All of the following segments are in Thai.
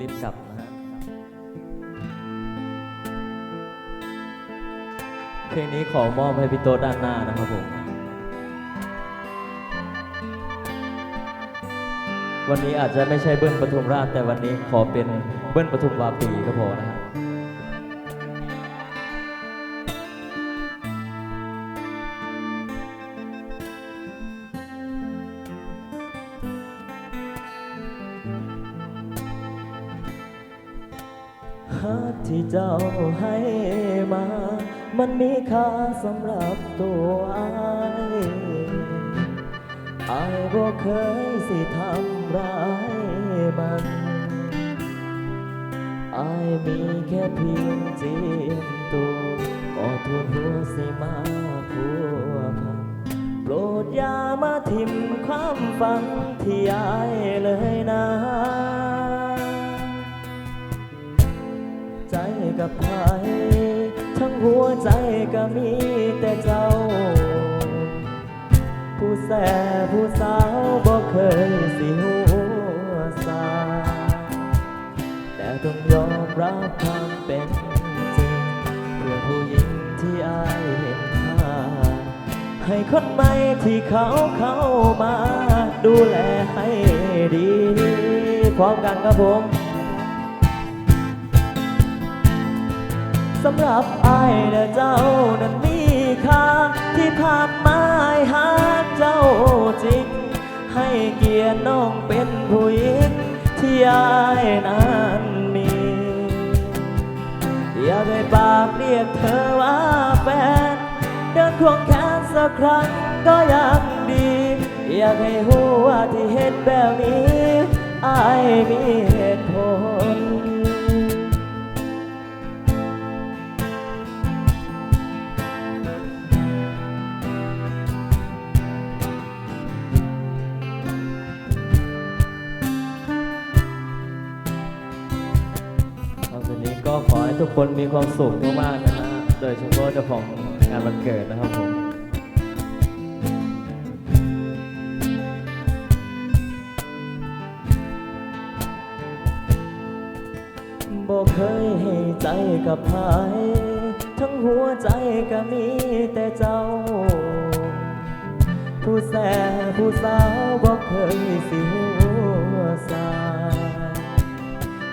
รีบกลับนะฮะเพลงนี้ขอมอบให้พี่โตด้านหน้านะครับผม วันนี้อาจจะไม่ใช่เบิ้ลปทุมราชแต่วันนี้ขอเป็นเบิ้ลปทุมวาปีก็พอนะฮะากที่เจ้าให้มา มันมีค่าสำหรับตัวอายอายบ่เคยสิทำร้ายมันอายมีแค่เพียงเจียมตัวก็ทุนหัวสิมาพัวพันโปรดอย่ามาทิมความฝันที่อายเลยนะ กับใครทั้งหัวใจก็มีแต่เจ้า ผู้แสผู้สาวบ่เคยสิหัวสาแต่ต้องยอมรับความเป็นจริง เพื่อผู้หญิงที่อายเห็นค่าให้คนใหม่ที่เขาเข้ามา ดูแลให้ดีพร้อมกันครับผม สำหรับอายและเจ้านั้นมีค่าที่ผ่านมาหาเจ้าจริง ให้เกียรติน้องเป็นผู้หญิงที่อายนั้นมี อย่าได้ปากเรียกเธอว่าแฟน เดินควงแขนสักครั้งก็ยังดี อยากให้หัวที่เห็นแบบนี้อายมีเหตุผล ทุกคนมีความสุขมากๆนะฮะ โดยเฉพาะเจ้าของงานวันเกิดนะครับผมบอกเคยให้ใจกับใครทั้งหัวใจก็มีแต่เจ้า ผู้แสผู้สาวบอกเคยสิหัวสา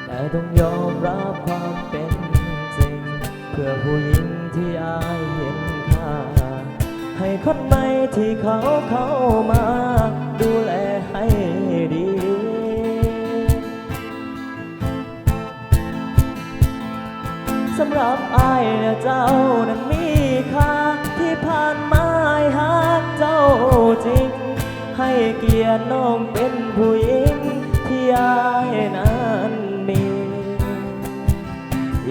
แต่ต้องยอมรับความ เพื่อผู้หญิงที่อายเห็นค่า ให้คนใหม่ที่เขาเข้ามา ดูแลให้ดี สำหรับอายและเจ้านั้นมีค่า ที่ผ่านมาอายหาเจ้าจริง ให้เกียรติน้องเป็นผู้หญิงที่อายนั้น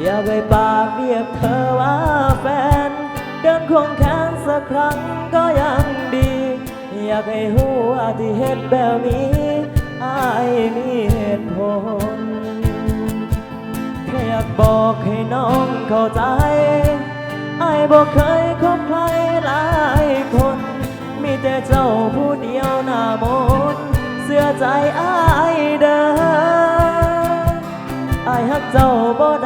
อย่าไปปากเรียกเธอว่าแฟน เดินควงแขนสักครั้งก็ยังดี อยากให้หัวที่เห็นแบบนี้อายมีเหตุผลแค่อยากบอกให้น้องเข้าใจไอ้ายบอกเคยคบใครหลายคน มีแต่เจ้าผู้เดียวหน้ามนต์เสื้อใจอ้ายเด้อไอ้ายฮักเจ้าบ่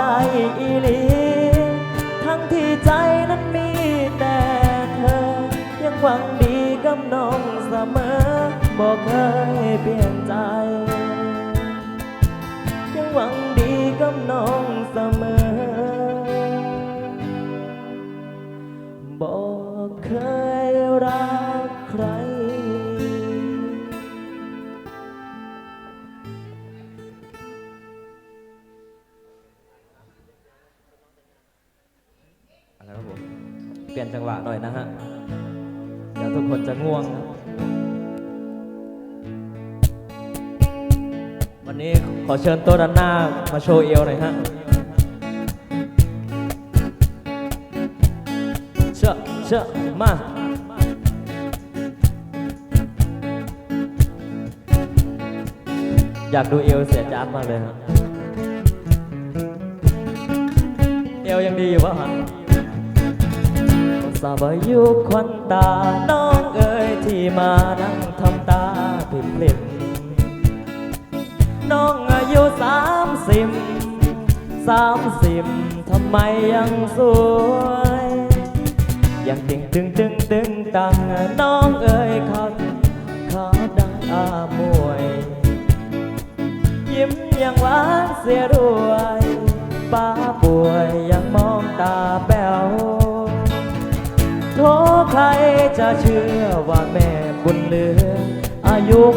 เปลี่ยนจังหวะหน่อยนะฮะ เดี๋ยวทุกคนจะง่วงนะวันนี้ขอเชิญโต๊ะด้านหน้ามาโชว์เอวหน่อยฮะเชอะเชอะมาอยากดูเอวเสียจามากเลยครับเอวยังดีอยู่ปะฮะ สาบายุควันตา น้องเอ๋ยที่มานั่งทำตาปิดปลิบน้องอายุสามสิบสามสิบทำไมยังสวย ยังตึงตึงตึงตึงตังน้องเอ๋ยเขา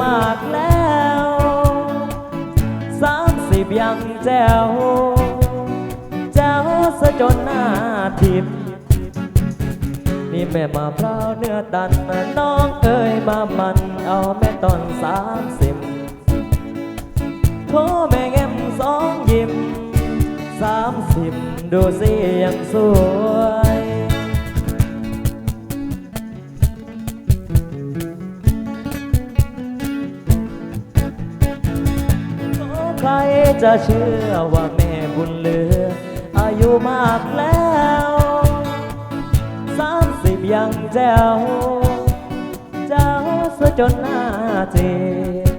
มากแล้วสามสิบยังแจ๋วแจ๋วซะจนหน้าทิพย์นี่แม่มาพร้าวเนื้อตันน้องเอ้ยมามันเอาแม่ตอนสามสิบโทแม่แง้มสองยิ้มสามสิบดูสิยังสวย จะเชื่อว่าแม่บุญเหลือ อายุมากแล้วสามสิบยังแจ๋วเจ้าสวยจนหน้าเจ็บ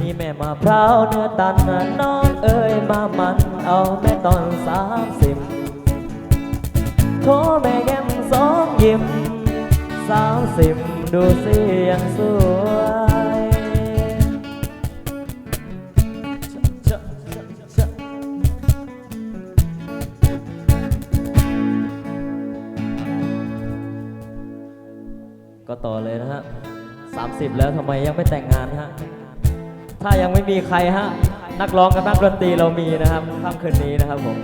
นี่แม่มาพร้าวเนื้อตันน้องเอ้ยมามันเอาแม่ตอนสามสิบโทแม่แก้มสองยิ้มสามสิบดูสิยังสวย ต่อเลยนะฮะ30แล้วทำไมยังไม่แต่งงานฮะ ถ้ายังไม่มีใครฮะ นักร้องกับนักดนตรีเรามีนะครับค่ำคืนนี้นะครับผม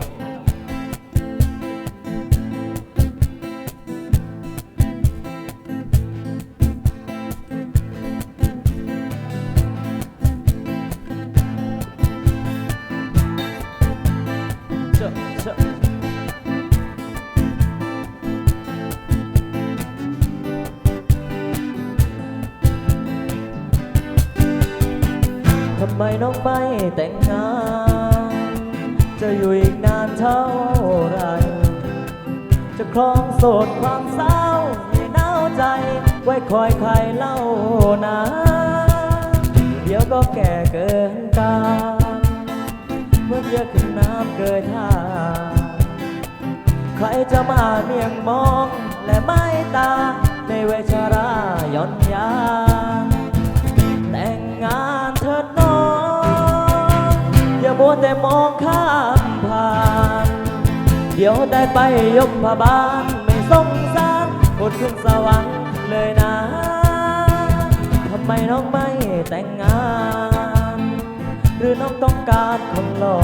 น้องไม่แต่งงาน จะอยู่อีกนานเท่าไร จะครองโสดความเศร้าให้หนาวใจ ไว้คอยใครเล่านะเดี๋ยวก็แก่เกินกาเมื่อเยอะขึ้นน้ำเกินท่า ใครจะมาเมียงมอง ไปยกพบานไม่สงสารคนขึ้นสวรรค์เลยนะ ทำไมน้องไม่แต่งงาน หรือน้องต้องการคนหล่อ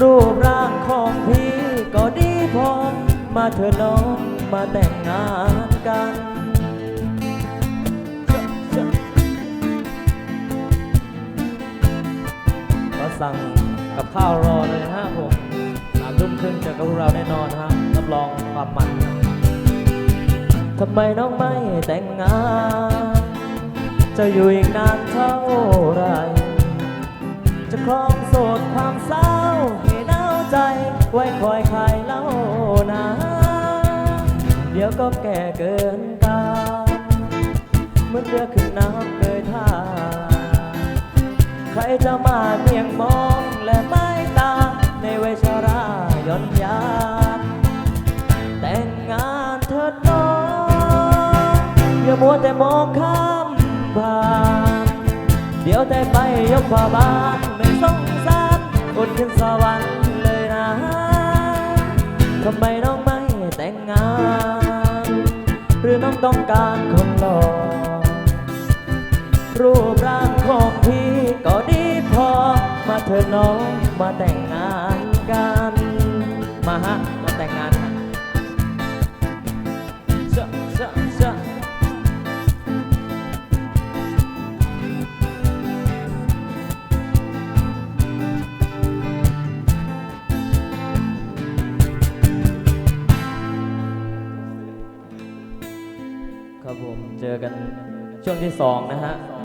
รูปร่างของพี่ก็ดีพอ มาเถอะน้องมาแต่งงานกันก็สั่งกับข้าวรอเลยนะฮะผม ทุ่มครึ่งเจอกับพวกเราแน่นอนฮะรับรองความมันทำไมน้องไม่แต่งงาน จะอยู่อีกนานเท่าไร จะครองโสดความเศร้าให้หนาวใจ ไว้คอยใครเล่านะเดี๋ยวก็แก่เกินกาเหมื่อนเรือขึ้นน้ำเกยท่า ใครจะมาเพียงมองและไม่ตาในเวชรา แต่มองข้ามผ่านเดี๋ยวได้ไปยกผ้าบานไม่สงสารอดขึ้นสวรรค์เลยนะทำไมน้องไม่แต่งงาน หรือน้องต้องการคนหล่อรูปร่างของพี่ก็ดีพอ มาเถอน้องมาแต่งงานกัน มาฮะ ที่สองนะฮะ